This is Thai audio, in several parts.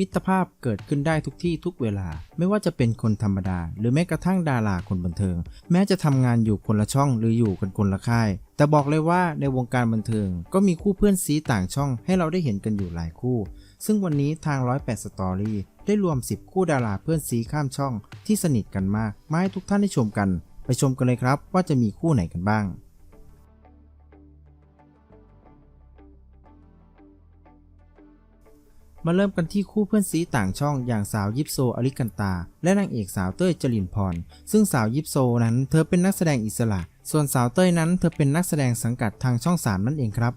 มิตรภาพเกิดขึ้นได้ทุกที่ทุกเวลา ไม่ว่าจะเป็นคนธรรมดา หรือแม้กระทั่งดาราคนบันเทิง แม้จะทำงานอยู่คนละช่องหรืออยู่กันคนละค่าย แต่บอกเลยว่าในวงการบันเทิง ก็มีคู่เพื่อนซีต่างช่องให้เราได้เห็นกันอยู่หลายคู่ ซึ่งวันนี้ทาง 108 Story ได้รวม 10 คู่ดาราเพื่อนซีข้ามช่องที่สนิทกันมากมาให้ทุกท่านได้ชมกัน ไปชมกันเลยครับว่าจะมีคู่ไหนกันบ้าง มาเริ่มกันที่คู่เพื่อนซีต่างช่องอย่างสาวยิปโซอลิกันตา และนางเอกสาวเต้ยจรินพร ซึ่งสาวยิปโซนั้นเธอเป็นนักแสดงอิสระ ส่วนสาวเต้ยนั้นเธอเป็นนักแสดงสังกัดทางช่องสามนั่นเองครับ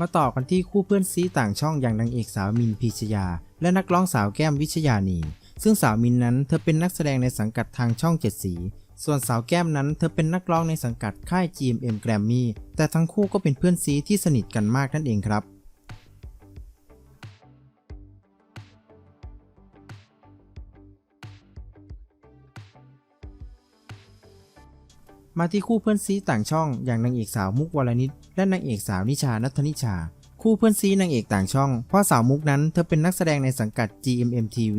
มาต่อกันที่คู่เพื่อนซีต่างช่องอย่างนางเอกสาวมินพีชยา และนักร้องสาวแก้มวิชยานี ซึ่งสาวมินนั้นเธอเป็นนักแสดงในสังกัดทางช่องเจ็ดสี ส่วนสาวแก้มนั้นเธอเป็นนักร้องในสังกัดค่าย GMM Grammy แต่ทั้งคู่ก็เป็นเพื่อนซีที่สนิทกันมากนั่นเองครับ มาที่คู่เพื่อนซีต่างช่อง อย่างนางเอกสาวมุกวลนิดและนางเอกสาวนิชานัทนิชา คู่เพื่อนซีนางเอกต่างช่อง เพราะสาวมุกนั้นเธอเป็นนักแสดงในสังกัด GMM TV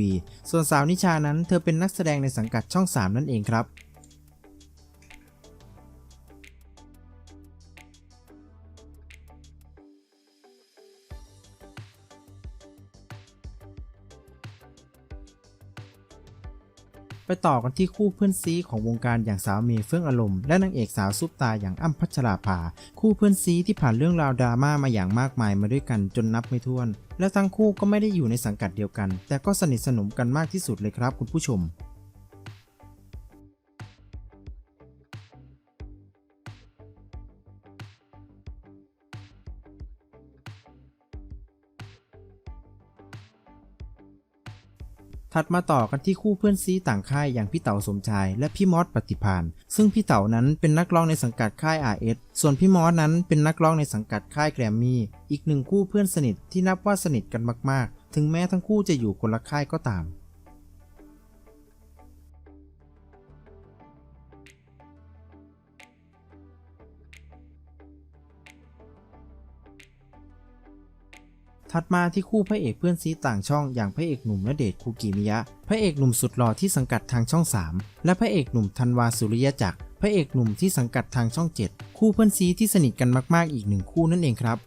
ส่วนสาวนิชานั้นเธอเป็นนักแสดงในสังกัดช่อง 3 นั่นเองครับ ไปต่อกันที่คู่เพื่อนซีของวงการอย่างสาวเมย์เฟื่องอารมณ์และนางเอกสาวซุปตาอย่างอ้ำพัชราภา คู่เพื่อนซีที่ผ่านเรื่องราวดราม่ามาอย่างมากมายมาด้วยกันจนนับไม่ถ้วน และทั้งคู่ก็ไม่ได้อยู่ในสังกัดเดียวกัน แต่ก็สนิทสนมกันมากที่สุดเลยครับคุณผู้ชม ถัดมาต่อกันที่คู่เพื่อนซีต่างค่ายอย่างพี่เต๋าสมชาย และพี่มอสปฏิพานซึ่งพี่เต๋านั้นเป็นนักร้องในสังกัดค่าย RS ส่วนพี่มอสนั้นเป็นนักร้องในสังกัดค่ายแกรมมี่อีกหนึ่งคู่เพื่อนสนิทที่นับว่าสนิทกันมากๆ ถึงแม้ทั้งคู่จะอยู่คนละค่ายก็ตาม ถัดมาที่คู่พระเอกเพื่อนซีต่างช่องอย่างพระเอกหนุ่มณเดชน์คูกิมิยะ พระเอกหนุ่มสุดหล่อที่สังกัดทางช่อง 3 และพระเอกหนุ่มธันวาสุริยจักร พระเอกหนุ่มที่สังกัดทางช่อง 7 คู่เพื่อนซีที่สนิทกันมากๆอีกหนึ่งคู่นั่นเองครับ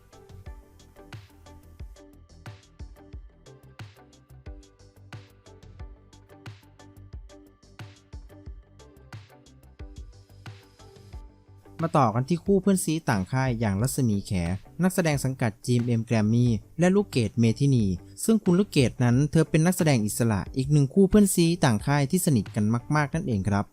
มาต่อกันที่คู่เพื่อนซีต่างค่ายอย่างรัศมีแข นักแสดงสังกัด GMM Grammy และลูกเกดเมทินี ซึ่งคุณลูกเกดนั้นเธอเป็นนักแสดงอิสระอีกหนึ่งคู่เพื่อนซีต่างค่ายที่สนิทกันมาก ๆ นั่นเองครับ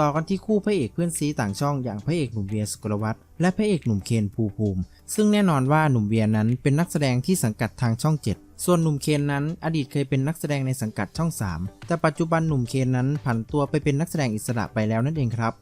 ต่อกันที่คู่พระเอกเพื่อนซีต่างช่องอย่างพระเอกหนุ่มเวียสุกลวัฒน์และพระเอกหนุ่มเคนภูภูมิ ซึ่งแน่นอนว่าหนุ่มเวียนั้นเป็นนักแสดงที่สังกัดทางช่อง 7 ส่วนหนุ่มเคนนั้นอดีตเคยเป็นนักแสดงในสังกัดช่อง 3 แต่ปัจจุบันหนุ่มเคนนั้นผันตัวไปเป็นนักแสดงอิสระไปแล้วนั่นเองครับ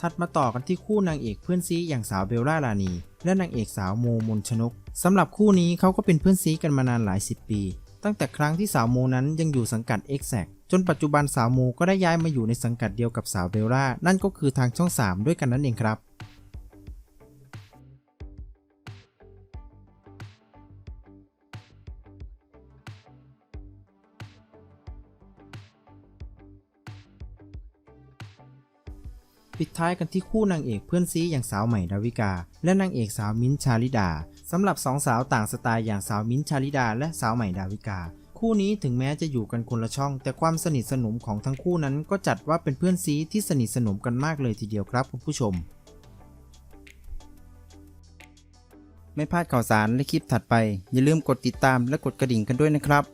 ถัดมาต่อกันที่คู่นางเอกเพื่อนซีอย่างสาวเบลล่าลานีและนางเอกสาวโมมนชนกสำหรับคู่นี้เขาก็เป็นเพื่อนซีกันมานานหลายสิบปี ตั้งแต่ครั้งที่สาวโมนั้นยังอยู่สังกัด e x a c จนปัจจุบันสาวโมก็ได้ย้ายมาอยู่ในสังกัดเดียวกับสาวเบลล่านั่นก็คือทางช่อง 3 ด้วยกันนั่นเองครับ ปิดท้ายกันที่คู่นางเอกเพื่อนซีอย่างสาวใหม่ดาวิกา และนางเอกสาวมิ้นชาลิดาสำหรับสองสาวต่างสไตล์อย่างสาวมิ้นชาลิดา และสาวใหม่ดาวิกา คู่นี้ถึงแม้จะอยู่กันคนละช่อง แต่ความสนิทสนมของทั้งคู่นั้นก็จัดว่าเป็นเพื่อนซีที่สนิทสนมกันมากเลยทีเดียวครับคุณผู้ชม ไม่พลาดข่าวสารและคลิปถัดไป อย่าลืมกดติดตามและกดกระดิ่งกันด้วยนะครับ